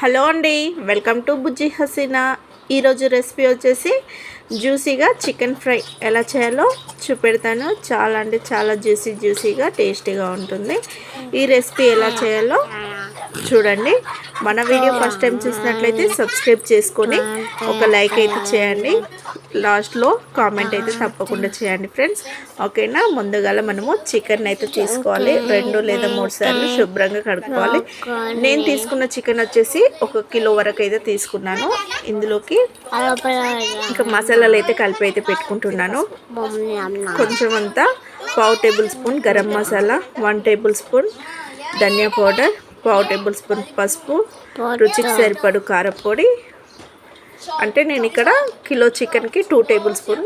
Hello అండి welcome to Bujji Haseena. ఈరోజు recipe వచ్చేసి జ్యూసీగా చికెన్ ఫ్రై ఎలా చేయాలో చూపెడతాను. చాలా అంటే చాలా జ్యూసీ జ్యూసీగా టేస్టీగా ఉంటుంది. ఈ రెసిపీ ఎలా చేయాలో చూడండి. మన వీడియో ఫస్ట్ టైం చూసినట్లయితే సబ్స్క్రైబ్ చేసుకొని ఒక లైక్ అయితే చేయండి. లాస్ట్లో కామెంట్ అయితే తప్పకుండా చేయండి ఫ్రెండ్స్. ఓకేనా? ముందుగా మనము చికెన్ అయితే తీసుకోవాలి. రెండు లేదా మూడు సార్లు శుభ్రంగా కడుక్కోవాలి. నేను తీసుకున్న చికెన్ వచ్చేసి ఒక కిలో వరకు అయితే తీసుకున్నాను. ఇందులోకి ఇంకా మసాలాలు అయితే కలిపి అయితే పెట్టుకుంటున్నాను. కొంచెం అంతా పావు tablespoon garam masala one tablespoon dhania powder పావు టేబుల్ స్పూన్ పసుపు రుచికి సరిపడు కారపొడి. అంటే నేను ఇక్కడ కిలో చికెన్కి టూ టేబుల్ స్పూన్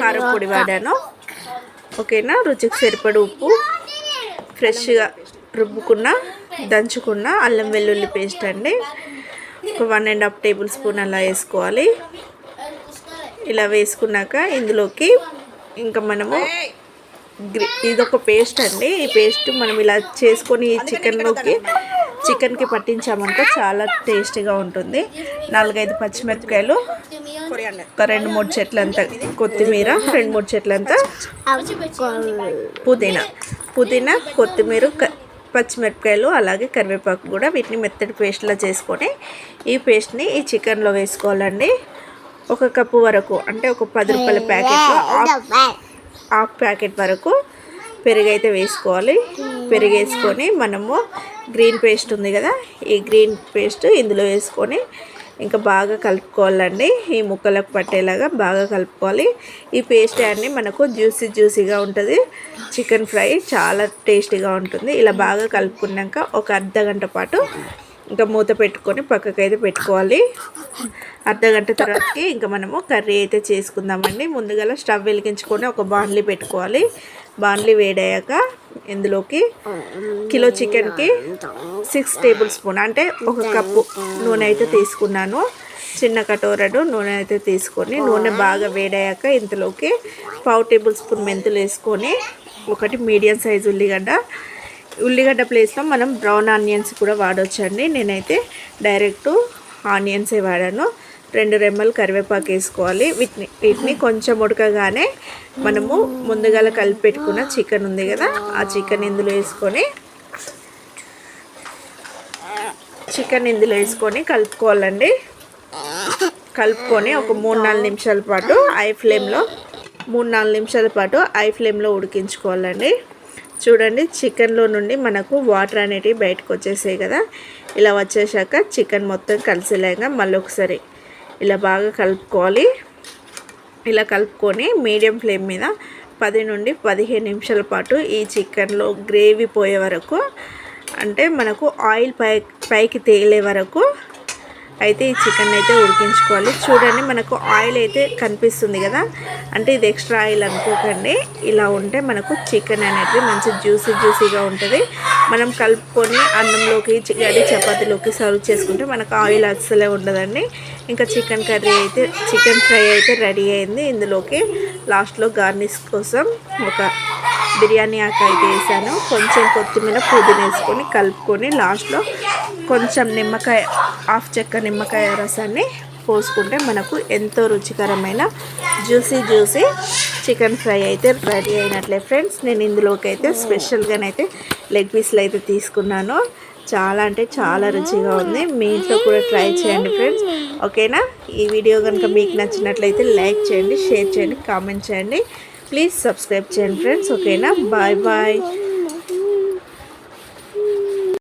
కారపొడి వాడాను. ఓకేనా? రుచికి సరిపడు ఉప్పు. ఫ్రెష్గా రుబ్బుకున్న దంచుకున్న అల్లం వెల్లుల్లి పేస్ట్ అండి. ఒక one and half tablespoon అలా వేసుకోవాలి. ఇలా వేసుకున్నాక ఇందులోకి ఇంకా మనము ఇది ఒక పేస్ట్ అండి. ఈ పేస్ట్ మనం ఇలా చేసుకొని చికెన్లోకి చికెన్కి పట్టించామనుకో చాలా టేస్టీగా ఉంటుంది. నాలుగైదు పచ్చిమిరపకాయలు ఒక రెండు మూడు చెట్లంతా కొత్తిమీర రెండు మూడు చెట్లంతా పుదీనా. పుదీనా కొత్తిమీర పచ్చిమిరపకాయలు అలాగే కరివేపాకు కూడా వీటిని మెత్తటి పేస్ట్లా చేసుకొని ఈ పేస్ట్ని ఈ చికెన్లో వేసుకోవాలండి. ఒక కప్పు వరకు అంటే ఒక పది రూపాయల ప్యాకెట్ హాఫ్ ప్యాకెట్ వరకు పెరుగు అయితే వేసుకోవాలి. పెరుగు వేసుకొని మనము గ్రీన్ పేస్ట్ ఉంది కదా ఈ గ్రీన్ పేస్ట్ ఇందులో వేసుకొని ఇంకా బాగా కలుపుకోవాలండి. ఈ ముక్కలకు పట్టేలాగా బాగా కలుపుకోవాలి. ఈ పేస్ట్ అన్ని మనకు జ్యూసీ జ్యూసీగా ఉంటుంది. చికెన్ ఫ్రై చాలా టేస్టీగా ఉంటుంది. ఇలా బాగా కలుపుకున్నాక ఒక అర్ధ గంట పాటు ఇంకా మూత పెట్టుకొని పక్కకైతే పెట్టుకోవాలి. అర్ధగంట తర్వాతకి ఇంకా మనము కర్రీ అయితే చేసుకుందామండి. ముందుగా స్టవ్ వెలిగించుకొని ఒక బాండ్లీ పెట్టుకోవాలి. బాండ్లీ వేడయ్యాక ఇందులోకి కిలో చికెన్కి సిక్స్ టేబుల్ స్పూన్ అంటే ఒక కప్పు నూనె అయితే తీసుకున్నాను. చిన్న కటోరడు నూనె అయితే తీసుకొని నూనె బాగా వేడయ్యాక ఇందులోకి పావు టేబుల్ స్పూన్ మెంతులు వేసుకొని ఒకటి మీడియం సైజు ఉల్లిగడ్డ ఉల్లిగడ్డ ప్లేస్లో మనం బ్రౌన్ ఆనియన్స్ కూడా వాడొచ్చండి. నేనైతే డైరెక్ట్ ఆనియన్సే వాడాను. రెండు రెమ్మలు కరివేపాకు వేసుకోవాలి. వీటిని వీటిని కొంచెం ఉడకగానే మనము ముందుగా కలిపి పెట్టుకున్న చికెన్ ఉంది కదా ఆ చికెన్ ఇందులో వేసుకొని చికెన్ ఇందులో వేసుకొని కలుపుకోవాలండి. కలుపుకొని ఒక మూడు నాలుగు నిమిషాల పాటు ఐ ఫ్లేమ్లో మూడు నాలుగు నిమిషాల పాటు ఐ ఫ్లేమ్లో ఉడికించుకోవాలండి. చూడండి చికెన్లో నుండి మనకు వాటర్ అనేటివి బయటకు వచ్చేసాయి కదా. ఇలా వచ్చేసాక చికెన్ మొత్తం కలిసేలాగా మళ్ళీ ఒకసారి ఇలా బాగా కలుపుకోవాలి. ఇలా కలుపుకొని మీడియం ఫ్లేమ్ మీద పది నుండి పదిహేను నిమిషాల పాటు ఈ చికెన్లో గ్రేవీ పోయే వరకు అంటే మనకు ఆయిల్ పై పైకి తేలే వరకు అయితే ఈ చికెన్ అయితే ఉడికించుకోవాలి. చూడండి మనకు ఆయిల్ అయితే కనిపిస్తుంది కదా. అంటే ఇది ఎక్స్ట్రా ఆయిల్ అనుకోకండి. ఇలా ఉంటే మనకు చికెన్ అనేది మంచి జ్యూసీ జ్యూసీగా ఉంటుంది. మనం కలుపుకొని అన్నంలోకి చికెన్ చపాతీలోకి సర్వ్ చేసుకుంటే మనకు ఆయిల్ అస్సలే ఉండదండి. ఇంకా చికెన్ కర్రీ అయితే చికెన్ ఫ్రై అయితే రెడీ అయింది. ఇందులోకి లాస్ట్లో గార్నిష్ కోసం ఒక బిర్యానీ ఆకు అయితే వేసాను. కొంచెం కొత్తిమీర పుదీన వేసుకొని కలుపుకొని లాస్ట్లో కొంచెం నిమ్మకాయ హాఫ్ చెక్క నిమ్మకాయ రసాన్ని పోసుకుంటే మనకు ఎంతో రుచికరమైన జ్యూసీ జ్యూసీ చికెన్ ఫ్రై అయితే రెడీ అయినట్లే ఫ్రెండ్స్. నేను ఇందులోకి అయితే స్పెషల్గానైతే లెగ్ పీస్లు అయితే తీసుకున్నాను. చాలా అంటే చాలా రుచిగా ఉంది. మీ ఇంట్లో కూడా ట్రై చేయండి ఫ్రెండ్స్. ఓకేనా? ఈ వీడియో కనుక మీకు నచ్చినట్లయితే లైక్ చేయండి షేర్ చేయండి కామెంట్ చేయండి. ప్లీజ్ సబ్స్క్రైబ్ చేయండి ఫ్రెండ్స్ ఓకేనా బాయ్ బాయ్